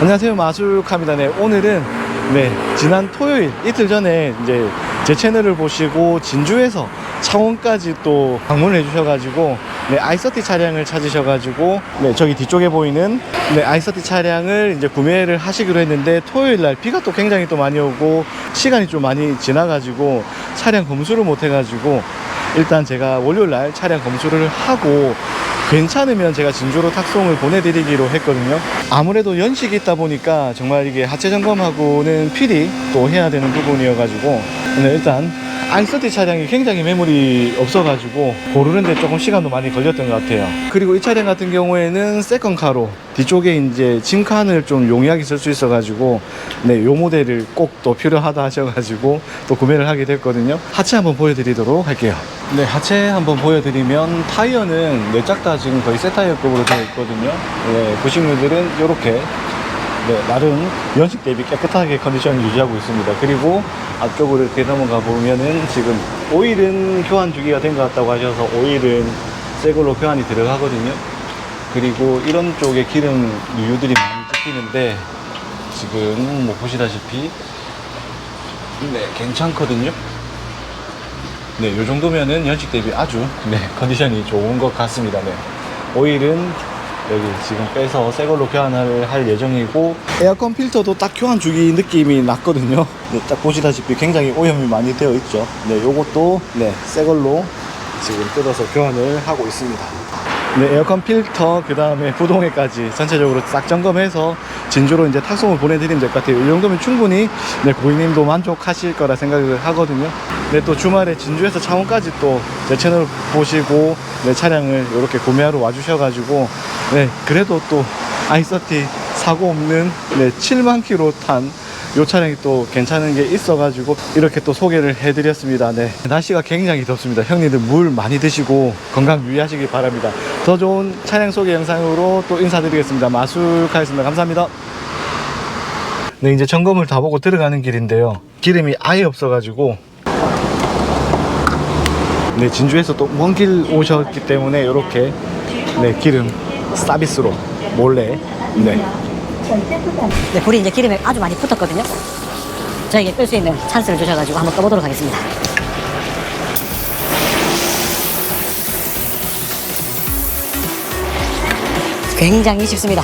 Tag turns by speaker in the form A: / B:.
A: 안녕하세요 마술카입니다. 네 오늘은 네 지난 토요일 이틀 전에 이제 제 채널을 보시고 진주에서 창원까지 또 방문을 해주셔 가지고 네 아이서티 차량을 찾으셔 가지고 네 저기 뒤쪽에 보이는 네 아이서티 차량을 이제 구매를 하시기로 했는데 토요일 날 비가 또 굉장히 또 많이 오고 시간이 좀 많이 지나 가지고 차량 검수를 못 해 가지고 일단 제가 월요일 날 차량 검수를 하고 괜찮으면 제가 진주로 탁송을 보내드리기로 했거든요. 아무래도 연식이 있다 보니까 정말 이게 하체 점검하고는 필히 또 해야 되는 부분이어가지고 네, 일단 아이서티 차량이 굉장히 매물이 없어가지고 고르는데 조금 시간도 많이 걸렸던 것 같아요. 그리고 이 차량 같은 경우에는 세컨카로 뒤쪽에 이제 짐칸을 좀 용이하게 쓸 수 있어가지고 네, 요 모델을 꼭 또 필요하다 하셔가지고 또 구매를 하게 됐거든요. 하체 한번 보여드리도록 할게요. 네, 하체 한번 보여드리면 타이어는 네짝다 지금 거의 새 타이어급으로 되어 있거든요. 네, 보신 분들은 이렇게 네, 나름 연식 대비 깨끗하게 컨디션을 유지하고 있습니다. 그리고 앞쪽으로 이렇게 넘어가 보면은 지금 오일은 교환 주기가 된 것 같다고 하셔서 오일은 새 걸로 교환이 들어가거든요. 그리고 이런 쪽에 기름 유유들이 많이 찍히는데 지금 뭐 보시다시피 네, 괜찮거든요. 네, 요 정도면은 연식 대비 아주 네, 컨디션이 좋은 것 같습니다. 네. 오일은 여기 지금 빼서 새 걸로 교환을 할 예정이고 에어컨 필터도 딱 교환 주기 느낌이 났거든요. 네, 딱 보시다시피 굉장히 오염이 많이 되어 있죠. 네, 요것도 네, 새 걸로 지금 뜯어서 교환을 하고 있습니다. 네, 에어컨 필터, 그 다음에 부동액까지 전체적으로 싹 점검해서 진주로 이제 탁송을 보내드리면 될 것 같아요. 이 정도면 충분히 네, 고객님도 만족하실 거라 생각을 하거든요. 네, 또 주말에 진주에서 창원까지 또 제 채널 보시고 네, 차량을 이렇게 구매하러 와주셔가지고 네, 그래도 또 아이서티 사고 없는 네, 7만 킬로 탄 요 차량이 또 괜찮은 게 있어가지고 이렇게 또 소개를 해드렸습니다. 네. 날씨가 굉장히 덥습니다. 형님들 물 많이 드시고 건강 유의하시기 바랍니다. 더 좋은 차량 소개 영상으로 또 인사드리겠습니다. 마술카였습니다. 감사합니다. 네, 이제 점검을 다 보고 들어가는 길인데요. 기름이 아예 없어가지고 네, 진주에서 또 먼 길 오셨기 때문에 이렇게 네, 기름 서비스로 몰래 네,
B: 네, 불이 이제 기름에 아주 많이 붙었거든요. 저에게 끌 수 있는 찬스를 주셔가지고 한번 꺼보도록 하겠습니다. 굉장히 쉽습니다.